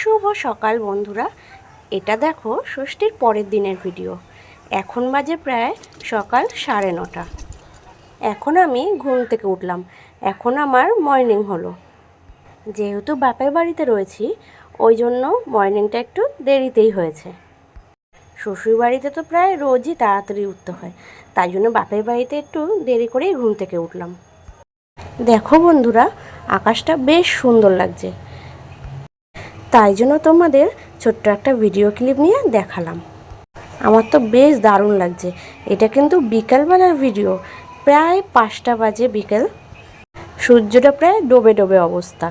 শুভ সকাল বন্ধুরা। এটা দেখো ষষ্ঠীর পরের দিনের ভিডিও। এখন বাজে প্রায় সকাল সাড়ে নটা। এখন আমি ঘুম থেকে উঠলাম। এখন আমার মর্নিং হলো। যেহেতু বাপের বাড়িতে রয়েছি, ওই জন্য মর্নিংটা একটু দেরিতেই হয়েছে। শ্বশুর বাড়িতে তো প্রায় রোজই তাড়াতাড়ি উঠতে হয়। তাই জন্য বাপের বাড়িতে একটু দেরি করেই ঘুম থেকে উঠলাম। দেখো বন্ধুরা, আকাশটা বেশ সুন্দর লাগছে। তাই জন্য তোমাদের ছোট্ট একটা ভিডিও ক্লিপ নিয়ে দেখালাম। আমার তো বেশ দারুণ লাগছে। এটা কিন্তু বিকালবেলার ভিডিও প্রায় পাঁচটা বাজে বিকেল। সূর্যটা প্রায় ডোবে ডোবে অবস্থা।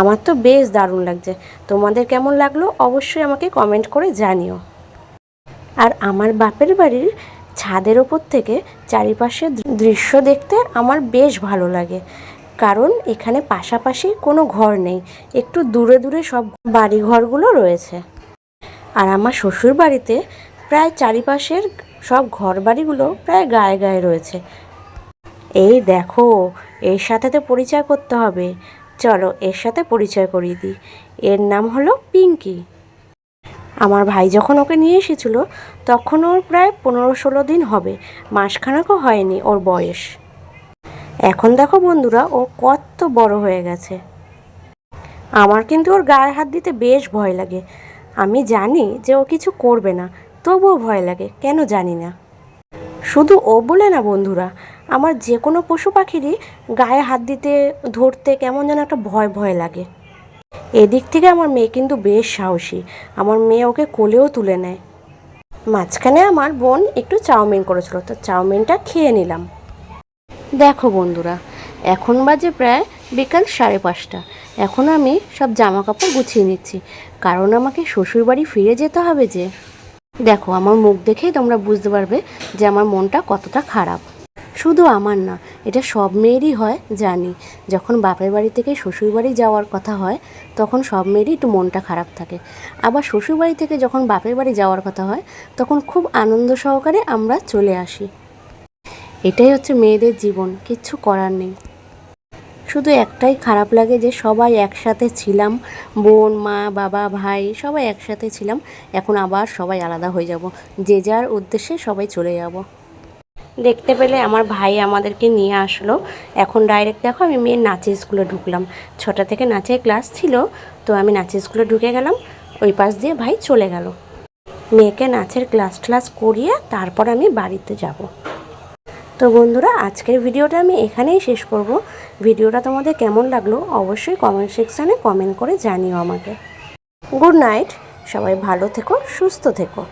আমার তো বেশ দারুণ লাগছে। তোমাদের কেমন লাগল অবশ্যই আমাকে কমেন্ট করে জানিও। আর আমার বাপের বাড়ির ছাদের ওপর থেকে চারিপাশের দৃশ্য দেখতে আমার বেশ ভালো লাগে। কারণ এখানে পাশাপাশি কোনো ঘর নেই। একটু দূরে দূরে সব বাড়ি ঘরগুলো রয়েছে। আর আমার শ্বশুর বাড়িতে প্রায় চারিপাশের সব ঘর বাড়িগুলো প্রায় গায়ে গায়ে রয়েছে। এই দেখো, এর সাথে তো পরিচয় করতে হবে। চলো, এর সাথে পরিচয় করিয়ে দিই। এর নাম হলো পিঙ্কি। আমার ভাই যখন ওকে নিয়ে এসেছিল, তখন ওর প্রায় পনেরো ষোলো দিন হবে। মাসখানেকও হয়নি ওর বয়স। এখন দেখো বন্ধুরা, ও কত বড় হয়ে গেছে। আমার কিন্তু ওর গায়ে হাত দিতে বেশ ভয় লাগে। আমি জানি যে ও কিছু করবে না, তবুও ভয় লাগে, কেন জানি না। শুধু ও বলে না বন্ধুরা, আমার যে কোনো পশু পাখিরই গায়ে হাত দিতে, ধরতে কেমন যেন একটা ভয় ভয় লাগে। এদিক থেকে আমার মেয়ে কিন্তু বেশ সাহসী, আমার মেয়ে ওকে কোলেও তুলে নেয়। মাঝখানে আমার বোন একটু চাউমিন করেছিল, তো চাউমিনটা খেয়ে নিলাম। দেখো বন্ধুরা, এখন বাজে প্রায় বিকাল সাড়ে পাঁচটা। এখন আমি সব জামা কাপড় গুছিয়ে নিচ্ছি। কারণ আমাকে শ্বশুরবাড়ি ফিরে যেতে হবে যে। দেখো, আমার মুখ দেখেই তোমরা বুঝতে পারবে যে আমার মনটা কতটা খারাপ। শুধু আমার না, এটা সব মেয়েরই হয়, জানি। যখন বাপের বাড়ি থেকে শ্বশুরবাড়ি যাওয়ার কথা হয়, তখন সব মেয়েরই একটু মনটা খারাপ থাকে। আবার শ্বশুরবাড়ি থেকে যখন বাপের বাড়ি যাওয়ার কথা হয়, তখন খুব আনন্দ সহকারে আমরা চলে আসি। এটাই হচ্ছে মেয়েদের জীবন, কিচ্ছু করার নেই। শুধু একটাই খারাপ লাগে যে সবাই একসাথে ছিলাম, বোন, মা, বাবা, ভাই, সবাই একসাথে ছিলাম, এখন আবার সবাই আলাদা হয়ে যাব। যে যার উদ্দেশ্যে সবাই চলে যাব। দেখতে পেলে আমার ভাই আমাদেরকে নিয়ে আসলো। এখন ডাইরেক্ট দেখো আমি মেয়ের নাচের স্কুলে ঢুকলাম। ছটা থেকে নাচের ক্লাস ছিল, তো আমি নাচের স্কুলে ঢুকে গেলাম। ওই পাশ দিয়ে ভাই চলে গেল। মেয়েকে নাচের ক্লাস ক্লাস করিয়ে তারপর আমি বাড়িতে যাব। তো বন্ধুরা, আজকের ভিডিওটা আমি এখানেই শেষ করব। ভিডিওটা তোমাদের কেমন লাগল অবশ্যই কমেন্ট সেকশানে কমেন্ট করে জানিও আমাকে। গুড নাইট সবাই ভালো থেকো, সুস্থ থেকো।